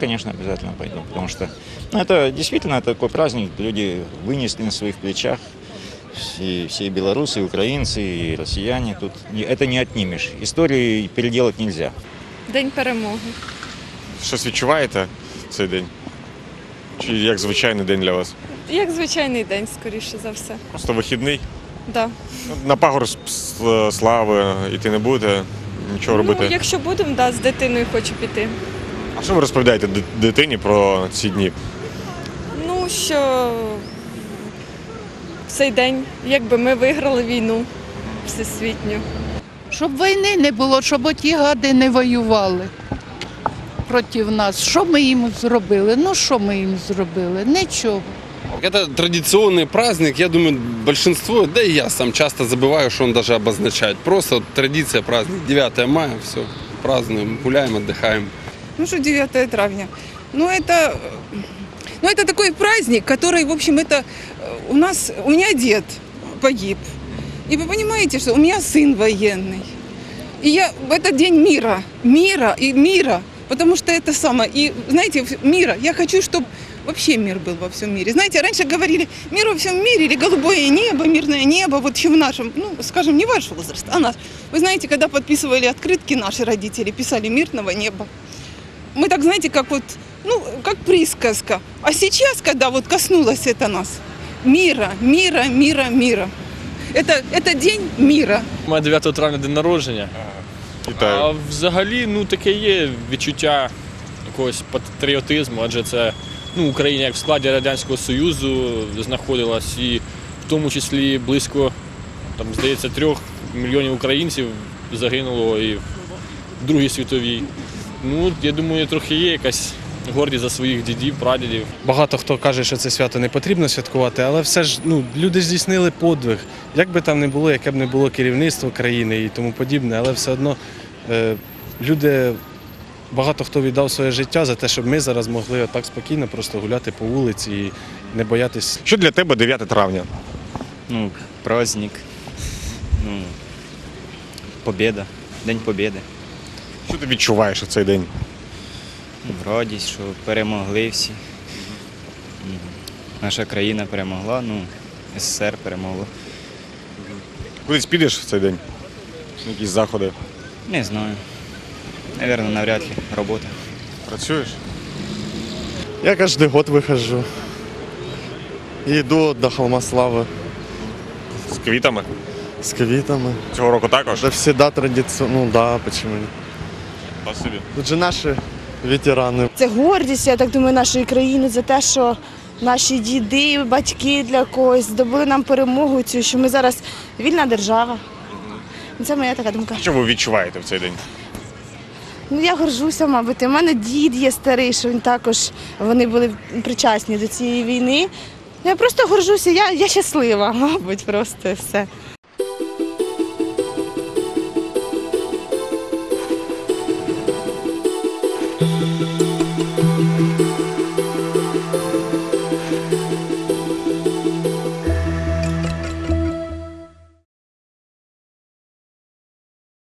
Конечно, обязательно пойду, потому что ну, это действительно это такой праздник, люди вынесли на своих плечах, все, все и белорусы, и украинцы, и россияне, тут не- это не отнимешь. Истории переделать нельзя. День перемоги. Щось відчуваєте в цей день? Чи як звичайний день для вас? Як звичайний день, скоріше за все. Просто вихідний? Да. На пагорб с- слави йти не будете, нічого робити. Ну, якщо будемо, да, з дитиною хочу піти. А що ви розповідаєте ди- дитині про ці дні? Ну, що в цей день, якби ми виграли війну всесвітню. Щоб війни не було, щоб оті гади не воювали проти нас. Що ми їм зробили? Ну що ми їм зробили? Нічого. Это традиционный праздник, я думаю, большинство, да и я сам часто забываю, что он даже обозначает. Просто вот традиция праздник, 9 мая, все, празднуем, гуляем, отдыхаем. Ну что 9 травня? Ну это, ну это такой праздник, который, в общем, это э, у нас, у меня дед погиб. И вы понимаете, что у меня сын военный. И я в этот день мира, мира и мира, потому что это самое, и знаете, мира, я хочу, чтобы вообще мир был во всем мире. Знаете, раньше говорили мир во всем мире или голубое небо, мирное небо, вот еще в нашем, ну, скажем, не ваш возраст, а наш. Вы знаете, когда подписывали открытки наши родители, писали мирного неба мы так, знаете, как вот, ну, как присказка. А сейчас, когда вот коснулось это нас, мира, мира, мира, мира. Это, это день мира. У мене 9 травня день народження. А Вітаю. взагалі, ну таке є відчуття якогось патріотизму, адже це ну, Україна як в складі Радянського Союзу знаходилась, і в тому числі близько, там, здається, трьох мільйонів українців загинуло і в Другій світовій. Ну, я думаю, трохи є якась гордість за своїх дідів, прадідів. Багато хто каже, що це свято не потрібно святкувати, але все ж ну, люди здійснили подвиг. Як би там не було, яке б не було керівництво країни і тому подібне, але все одно е, люди, багато хто віддав своє життя за те, щоб ми зараз могли так спокійно просто гуляти по вулиці і не боятись Що для тебе 9 травня? Ну, праздник. Ну, победа. День Побєди. Що ти відчуваєш в цей день? Радість, що перемогли всі. М, Наша країна перемогла, ну, СССР перемогло. Кудись підеш в цей день? Якісь заходи? Не знаю. Наверное, навряд ли. Робота. Працюєш? Я каждый год выхожу. И Иду до Холма Славы З квітами? с квитами. Цього року також? Это всегда традиционно. Ну да, почему нет. Спасибі. Тут же наши ветераны. Це гордість, я так думаю, нашої країни за те, що наші діди, батьки для когось здобули нам перемогу цю, що ми зараз вільна держава. Це моя така думка. Що ви відчуваєте в цей день? Ну я горжуся, мабуть. У мене дід є старий, що він також вони були причасні до цієї війни. Я просто горжуся, я, я щаслива, мабуть, просто все.